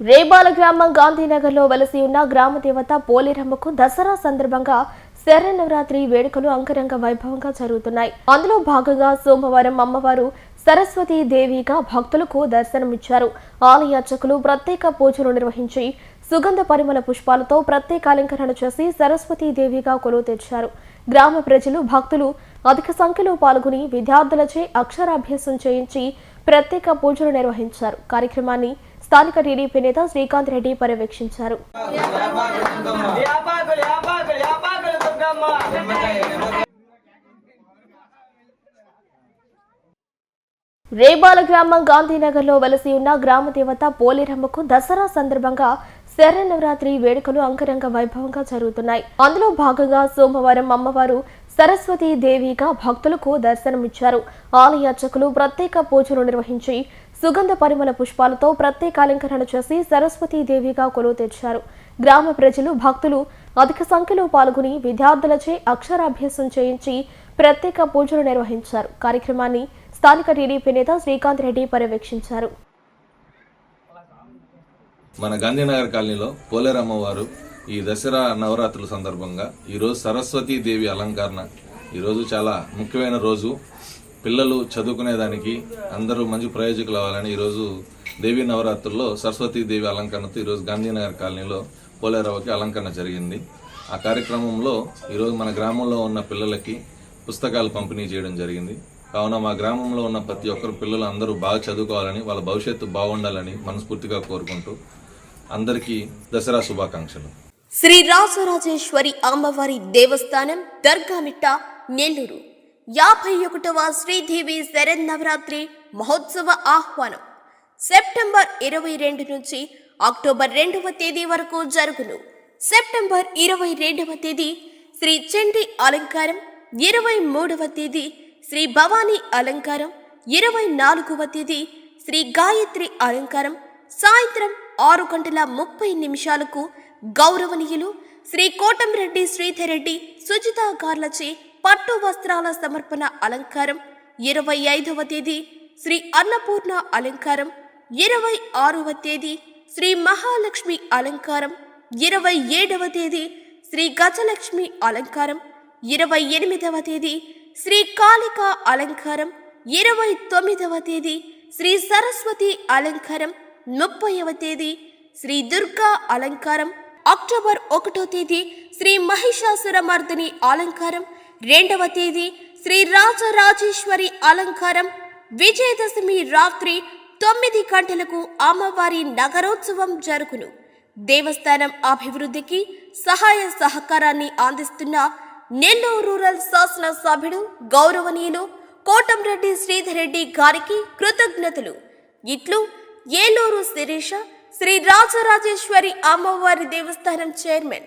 రేబాల గ్రామం గాంధీనగర్లో వెలసి ఉన్న గ్రామ దేవత పోలేరమ్మకు దసరా సందర్భంగా శరన్నవరాత్రి వేడుకలు అంగరంగ వైభవంగా జరుగుతున్నాయి. అందులో భాగంగా సోమవారం అమ్మవారు సరస్వతీ దేవిగా భక్తులకు దర్శనమిచ్చారు. ఆలయ అర్చకులు ప్రత్యేక పూజలు నిర్వహించి సుగంధ పరిమళ పుష్పాలతో ప్రత్యేక అలంకరణ చేసి సరస్వతీ దేవిగా కొలువు తెచ్చారు. గ్రామ ప్రజలు భక్తులు అధిక సంఖ్యలో పాల్గొని విద్యార్థులచే అక్షరాభ్యాసం చేయించి ప్రత్యేక పూజలు నిర్వహించారు. కార్యక్రమాన్ని స్థానిక టీడీపీ నేత శ్రీకాంత్ రెడ్డి పర్యవేక్షించారు. రేబాల గ్రామం గాంధీనగర్లో వెలసి ఉన్న గ్రామ దేవత పోలేరమ్మకు దసరా సందర్భంగా శరన్నవరాత్రి వేడుకలు అంగరంగ వైభవంగా జరుగుతున్నాయి. అందులో భాగంగా సోమవారం అమ్మవారు సరస్వతీ దేవిగా భక్తులకు దర్శనమిచ్చారు. ఆలయ అర్చకులు ప్రత్యేక పూజలు నిర్వహించి సుగంధ పరిమళ పుష్పాలతో ప్రత్యేక అలంకరణ చేసి సరస్వతీ దేవిగా కొలువు తెచ్చారు. గ్రామ ప్రజలు భక్తులు అధిక సంఖ్యలో పాల్గొని విద్యార్థులచే అక్షరాభ్యాసం చేయించి ప్రత్యేక పూజలు నిర్వహించారు. కార్యక్రమాన్ని స్థానిక టీడీపీ నేత శ్రీకాంత్ రెడ్డి పర్యవేక్షించారు. మన గాంధీనగర్ కాలనీలో పోలేరమ్మ వారు ఈ దసరా నవరాత్రుల సందర్భంగా ఈరోజు సరస్వతీ దేవి అలంకరణ. ఈరోజు చాలా ముఖ్యమైన రోజు. పిల్లలు చదువుకునేదానికి అందరూ మంచి ప్రయోజకులు అవ్వాలని ఈరోజు దేవి నవరాత్రుల్లో సరస్వతీ దేవి అలంకరణతో ఈరోజు గాంధీనగర్ కాలనీలో పోలేరవ్వకి అలంకరణ జరిగింది. ఆ కార్యక్రమంలో ఈరోజు మన గ్రామంలో ఉన్న పిల్లలకి పుస్తకాలు పంపిణీ చేయడం జరిగింది. కావున మా గ్రామంలో ఉన్న ప్రతి ఒక్కరు పిల్లలు అందరూ బాగా చదువుకోవాలని వాళ్ళ భవిష్యత్తు బాగుండాలని మనస్ఫూర్తిగా కోరుకుంటూ అందరికీ దసరా శుభాకాంక్షలు. శ్రీ రాజరాజేశ్వరి అమ్మవారి దేవస్థానం దర్గామిట్ట నెల్లూరు. యాభై ఒకటవ శ్రీదేవి శరన్నవరాత్రి మహోత్సవ ఆహ్వానం. సెప్టెంబర్ ఇరవై రెండు నుంచి అక్టోబర్ రెండవ తేదీ వరకు జరుగును. సెప్టెంబర్ ఇరవై రెండవ తేదీ శ్రీ చండి అలంకారం ఇరవై మూడవ తేదీ శ్రీ భవానీ అలంకారం ఇరవై నాలుగవ తేదీ శ్రీ గాయత్రి అలంకారం. సాయంత్రం ఆరు గంటల ముప్పై నిమిషాలకు గౌరవనీయులు శ్రీ కోటంరెడ్డి శ్రీధర్ రెడ్డి సుజిత గార్లచే పట్టు వస్త్రాల సమర్పణ అలంకారం. ఇరవై ఐదవ తేదీ శ్రీ అన్నపూర్ణ అలంకారం. ఇరవై ఆరవ తేదీ శ్రీ మహాలక్ష్మి అలంకారం. ఇరవై ఏడవ తేదీ శ్రీ గజలక్ష్మి అలంకారం. ఇరవై ఎనిమిదవ తేదీ శ్రీ కాళిక అలంకారం. ఇరవై తొమ్మిదవ తేదీ శ్రీ సరస్వతి అలంకారం. ముప్పైవ తేదీ శ్రీ దుర్గా అలంకారం. అక్టోబర్ ఒకటో తేదీ శ్రీ మహిషాసురమర్దిని అలంకారం. రెండవ తేదీ శ్రీ రాజరాజేశ్వరి అలంకారం విజయదశమి రాత్రి తొమ్మిది గంటలకు అమ్మవారి నగరోత్సవం జరుగును. దేవస్థానం అభివృద్ధికి సహాయ సహకారాన్ని అందిస్తున్న నెల్లూరు రూరల్ శాసన సభ్యుడు గౌరవనీయులు కోటంరెడ్డి శ్రీధరెడ్డి గారికి కృతజ్ఞతలు. ఇట్లు ఏలూరు శిరీష శ్రీ రాజరాజేశ్వరి అమ్మవారి దేవస్థానం చైర్మన్